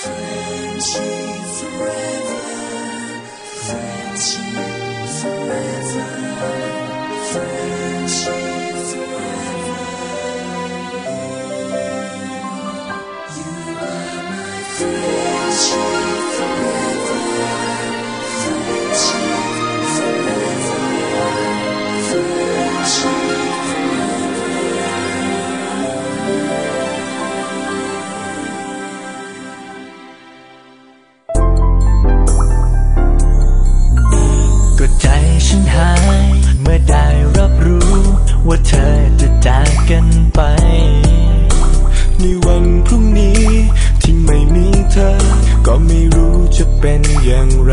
Friendship forever, friendship. กันไป ในวันพรุ่งนี้ที่ไม่มีเธอ ก็ไม่รู้จะเป็นอย่างไร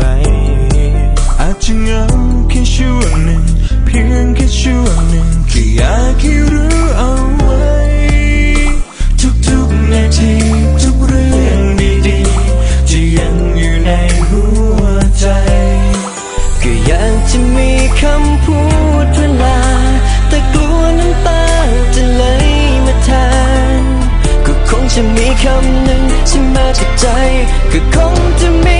จะมีคำหนึ่งที่มาจากใจก็คงจะมี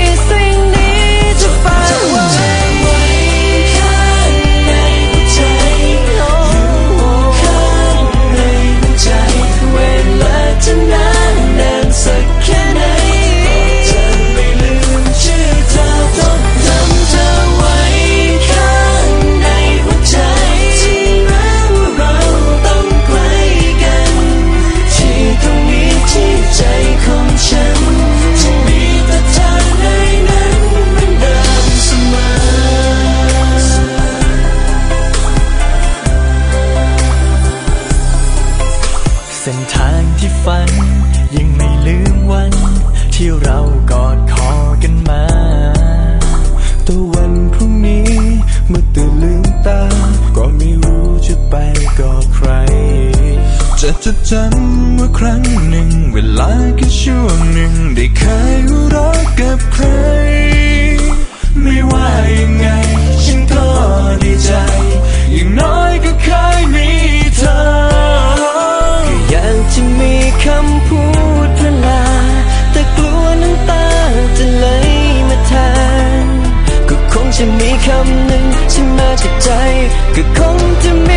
จะจำว่าครั้งหนึ่ง เวลาแค่ช่วงหนึ่ง ได้เคยรักกับใคร ไม่ว่ายังไง ฉันก็ดีใจ อย่างน้อยก็เคยมีเธอก็อยากจะมีคำพูดพระลา แต่กลัวน้ำตาจะไหลมาแทนก็คงจะมีคำหนึ่งที่มาจากใจ ก็คงจะมี